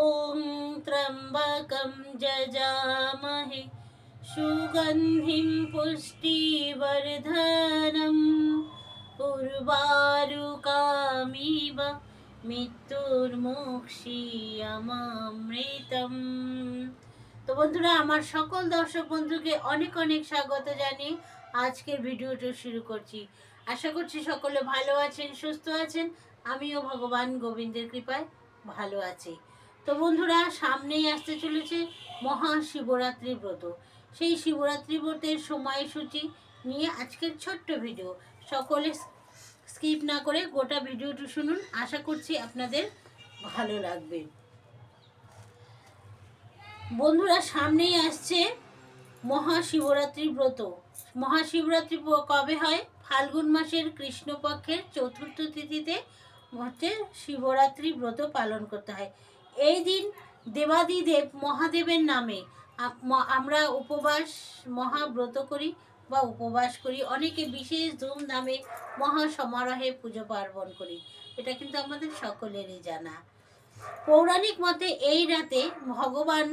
ॐ त्र्यम्बकं जजामहे सुगन्धिं पुष्टिवर्धनम् उर्वारुकामिव মৃত্যুর্মুক্ষিয়মামৃতম তো বন্ধুরা আমার সকল দর্শক বন্ধুকে অনেক অনেক স্বাগত জানিয়ে আজকের ভিডিওটা শুরু করছি আশা করছি সকলে ভালো আছেন সুস্থ আছেন আমিও ভগবান গোবিন্দের কৃপায় ভালো আছি তো বন্ধুরা, সামনেই আসতে চলেছে মহাশিবরাত্রি ব্রত। সেই শিবরাত্রি ব্রতের সময়সূচি নিয়ে আজকের ছোট্ট ভিডিও। সকলে স্কিপ না করে গোটা ভিডিওটি শুনুন। আশা করছি আপনাদের ভালো লাগবে। বন্ধুরা, সামনেই আসছে মহাশিবরাত্রি ব্রত। মহাশিবরাত্রি কবে হয়? ফাল্গুন মাসের কৃষ্ণপক্ষের চতুর্থ তিথিতে হচ্ছে শিবরাত্রি ব্রত পালন করতে হয়। এই দিন দেবাদিদেব মহাদেবের নামে আমরা উপবাস, মহাব্রত করি বা উপবাস করি, অনেকে বিশেষ ধুমধামে মহা সমারোহে পুজো পার্বণ করি। এটা কিন্তু আমাদের সকলেরই জানা। পৌরাণিক মতে এই রাতে ভগবান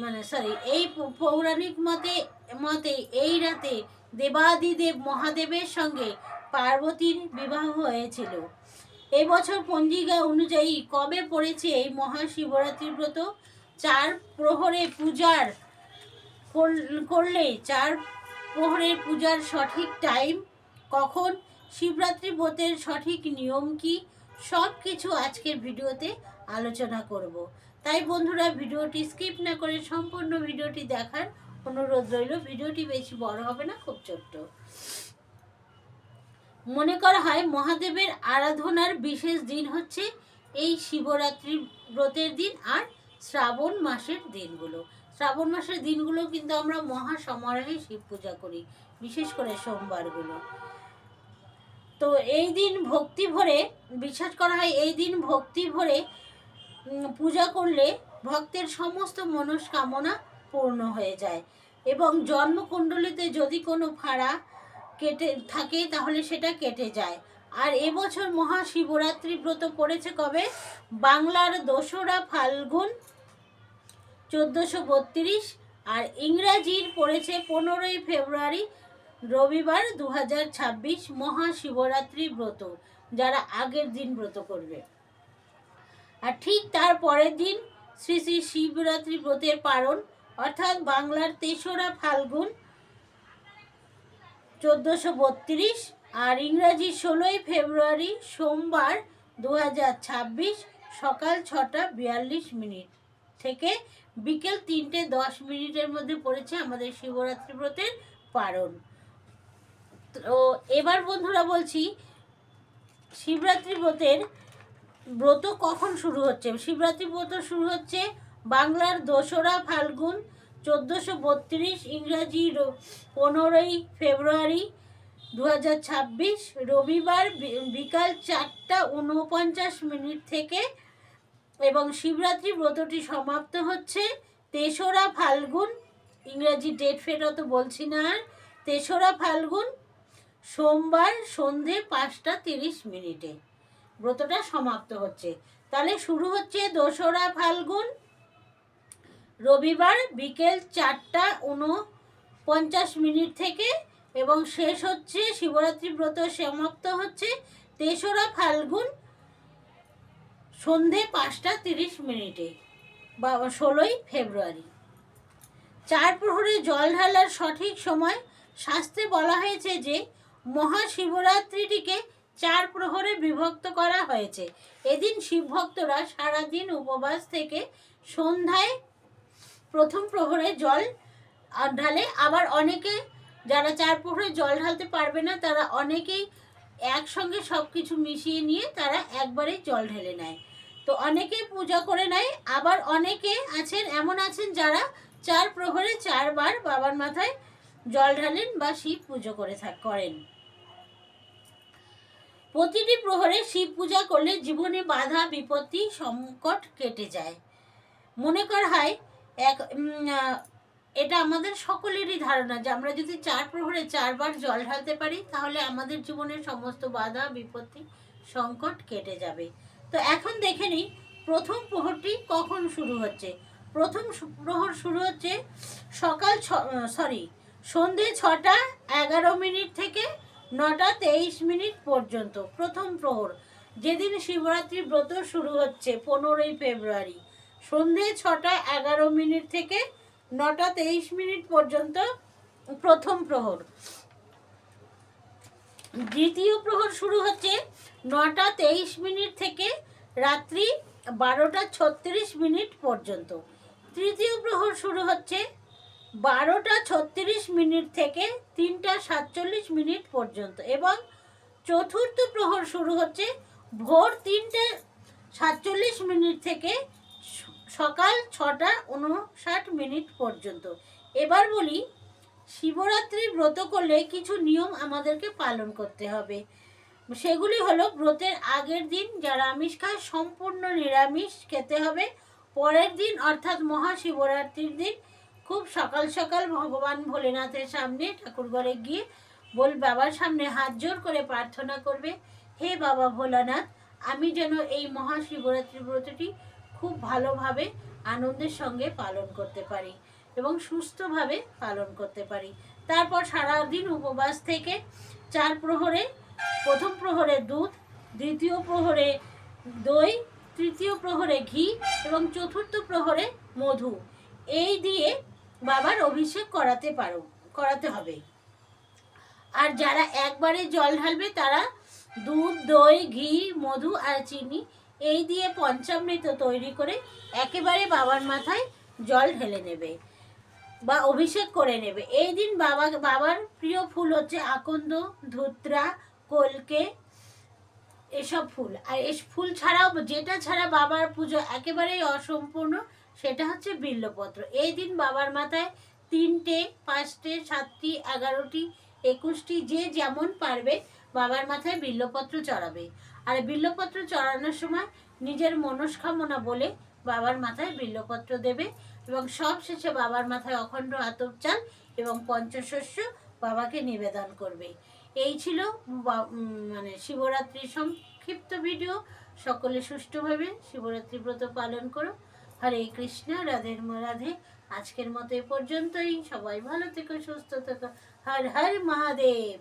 মানে সরি এই পৌরাণিক মতে মতে এই রাতে দেবাদিদেব মহাদেবের সঙ্গে পার্বতীর বিবাহ হয়েছিল। এই বছর পঞ্জিকা অনুযায়ী কবে পড়েছে এই মহাশিবরাত্রি ব্রত? চার প্রহরে পূজার করল- চার প্রহরের পূজার সঠিক টাইম কখন? শিবরাত্রি ব্রতের সঠিক নিয়ম কি? সব কিছু আজকের ভিডিওতে আলোচনা করব। তাই বন্ধুরা, ভিডিওটি স্কিপ না করে সম্পূর্ণ ভিডিওটি দেখার অনুরোধ রইল। ভিডিওটি বেশি বড় হবে না, খুব ছোট্ট। মনে করা হয় মহাদেবের আরাধনার বিশেষ দিন হচ্ছে এই শিবরাত্রি ব্রতের দিন আর শ্রাবণ মাসের দিনগুলো। শ্রাবণ মাসের দিনগুলো কিন্তু আমরা মহা সমারোহে শিব পূজা করি, বিশেষ করে সোমবারগুলো। তো এই দিন ভক্তি ভরে, বিশ্বাস করা হয় এই দিন ভক্তি ভরে পূজা করলে ভক্তের সমস্ত মনস্কামনা পূর্ণ হয়ে যায়। এবং জন্মকুণ্ডলিতে যদি কোনো ফাড়া কেটে থাকে, তাহলে সেটা কেটে যায়। আর এবছর মহাশিবরাত্রি ব্রত পড়েছে কবে? বাংলার দোসরা ফাল্গুন চোদ্দোশো বত্রিশ আর ইংরাজির পড়েছে পনেরোই ফেব্রুয়ারি রবিবার দু হাজার ছাব্বিশ মহাশিবরাত্রি ব্রত, যারা আগের দিন ব্রত করবে। আর ঠিক তার পরের দিন শ্রী শ্রী শিবরাত্রি ব্রতের পালন, অর্থাৎ বাংলার তেসরা ফাল্গুন চোদ্দোশো বত্রিশ আর ইংরাজি ষোলোই ফেব্রুয়ারি সোমবার দু হাজার ছাব্বিশ সকাল ছটা বিয়াল্লিশ মিনিট থেকে বিকেল তিনটে দশ মিনিটের মধ্যে পড়েছে আমাদের শিবরাত্রি ব্রতের পারণ। তো এবার বন্ধুরা বলছি, শিবরাত্রি ব্রতের ব্রত কখন শুরু হচ্ছে? শিবরাত্রি ব্রত শুরু হচ্ছে বাংলার দোসরা ফাল্গুন চোদ্দোশো বত্রিশ ইংরাজি পনেরোই ফেব্রুয়ারি দু হাজার ছাব্বিশ, রবিবার বিকাল চারটা উনপঞ্চাশ মিনিট থেকে এবং শিবরাত্রি ব্রতটি সমাপ্ত হচ্ছে। তেসরা ফাল্গুন, ইংরাজি ডেট ফেট অত বলছি না আর, তেসরা ফাল্গুন, সোমবার সন্ধে পাঁচটা তিরিশ মিনিটে ব্রতটা সমাপ্ত হচ্ছে। তাহলে শুরু হচ্ছে দোসরা ফাল্গুন। রবিবার বিকেল চারটা উনপঞ্চাশ মিনিট থেকে এবং শেষ হচ্ছে শিবরাত্রি ব্রত সমাপ্ত হচ্ছে তেসরা ফাল্গুন সন্ধে পাঁচটা তিরিশ মিনিটে বা ষোলোই ফেব্রুয়ারি। চার প্রহরে জল ঢালার সঠিক সময় শাস্ত্রে বলা হয়েছে যে মহাশিবরাত্রিটিকে চার প্রহরে বিভক্ত করা হয়েছে। এদিন শিবভক্তরা সারাদিন উপবাস থেকে সন্ধ্যায় প্রথম প্রহরে জল ঢালে, আবার অনেকে যারা চার প্রহরে জল ঢালতে পারবে না, তারা অনেকেই একসঙ্গে সব কিছু মিশিয়ে নিয়ে তারা একবারেই জল ঢেলে নেয়। তো অনেকেই পূজা করে নেয়, আবার অনেকে আছেন, এমন আছেন যারা চার প্রহরে চারবার বাবার মাথায় জল ঢালেন বা শিব পুজো করে থাক, করেন। প্রতিটি প্রহরে শিব পূজা করলে জীবনে বাধা, বিপত্তি, সংকট কেটে যায়। মনে করা হয় এক এটা আমাদের সকলেরই ধারণা যে আমরা যদি চার প্রহরে চারবার জল ঢালতে পারি, তাহলে আমাদের জীবনের সমস্ত বাধা, বিপত্তি, সংকট কেটে যাবে। তো এখন দেখে নিই, প্রথম প্রহরটি কখন শুরু হচ্ছে? প্রথম প্রহর শুরু হচ্ছে সকাল ছ সরি সন্ধে ছটা, এগারো মিনিট থেকে নটা তেইশ মিনিট পর্যন্ত প্রথম প্রহর। যেদিন শিবরাত্রি ব্রত শুরু হচ্ছে, পনেরোই ফেব্রুয়ারি। সন্ধে ছটা এগারো মিনিট থেকে নটা তেইশ মিনিট পর্যন্ত প্রথম প্রহর। দ্বিতীয় প্রহর শুরু হচ্ছে নটা তেইশ মিনিট থেকে রাত্রি বারোটা ছত্রিশ মিনিট পর্যন্ত। তৃতীয় প্রহর শুরু হচ্ছে বারোটা ছত্রিশ মিনিট থেকে তিনটা সাতচল্লিশ মিনিট পর্যন্ত এবং চতুর্থ প্রহর শুরু হচ্ছে ভোর তিনটে সাতচল্লিশ মিনিট থেকে সকাল ছটা উনষাট মিনিট পর্যন্ত। এবার বলি, শিবরাত্রি ব্রত করলে কিছু নিয়ম আমাদেরকে পালন করতে হবে। সেগুলি হলো, ব্রতের আগের দিন যারা আমিষ খায়, সম্পূর্ণ নিরামিষ খেতে হবে। পরের দিন, অর্থাৎ মহাশিবরাত্রির দিন, খুব সকাল সকাল ভগবান ভোলেনাথের সামনে ঠাকুরঘরে গিয়ে বল বাবার সামনে হাত জোর করে প্রার্থনা করবে, হে বাবা ভোলানাথ, আমি যেন এই মহাশিবরাত্রি ব্রতটি খুব ভালোভাবে আনন্দের সঙ্গে পালন করতে পারি এবং সুস্থভাবে পালন করতে পারি। তারপর সারাদিন উপবাস থেকে চার প্রহরে, প্রথম প্রহরে দুধ, দ্বিতীয় প্রহরে দই, তৃতীয় প্রহরে ঘি এবং চতুর্থ প্রহরে মধু। এই দিয়ে বাবার অভিষেক করাতে পারো, করাতে হবে। আর যারা একবারে জল ঢালবে তারা দুধ, দই, ঘি, মধু আর চিনি এই দিয়ে পঞ্চামৃত তৈরি করে একেবারে বাবার মাথায় জল ঢেলে নেবে বা অভিষেক করে নেবে। এই দিন বাবা, বাবার প্রিয় ফুল হচ্ছে আকন্দ, ধুত্রা, কলকে, এসব ফুল। আর এস ফুল ছাড়াও যেটা ছাড়া বাবার পুজো একেবারেই অসম্পূর্ণ, সেটা হচ্ছে বিল্লপত্র। এই দিন বাবার মাথায় তিনটে, পাঁচটে, সাতটি, এগারোটি, একুশটি, যে যেমন পারবে বাবার মাথায় বিল্লপত্র চড়াবে। আর বিল্লপত্র চড়ানোর সময় নিজের মনস্কামনা বলে বাবার মাথায় বিল্লপত্র দেবে এবং সব শেষে বাবার মাথায় অখণ্ড আতপ চাল এবং পঞ্চশস্য বাবাকে নিবেদন করবে। এই ছিল মানে শিবরাত্রির সংক্ষিপ্ত ভিডিও। সকলে সুষ্ঠুভাবে শিবরাত্রি ব্রত পালন করো। হরে কৃষ্ণ, রাধে রাধে। আজকের মতো এ পর্যন্তই। সবাই ভালো থেকো, সুস্থ থেকো। হর হর মহাদেব।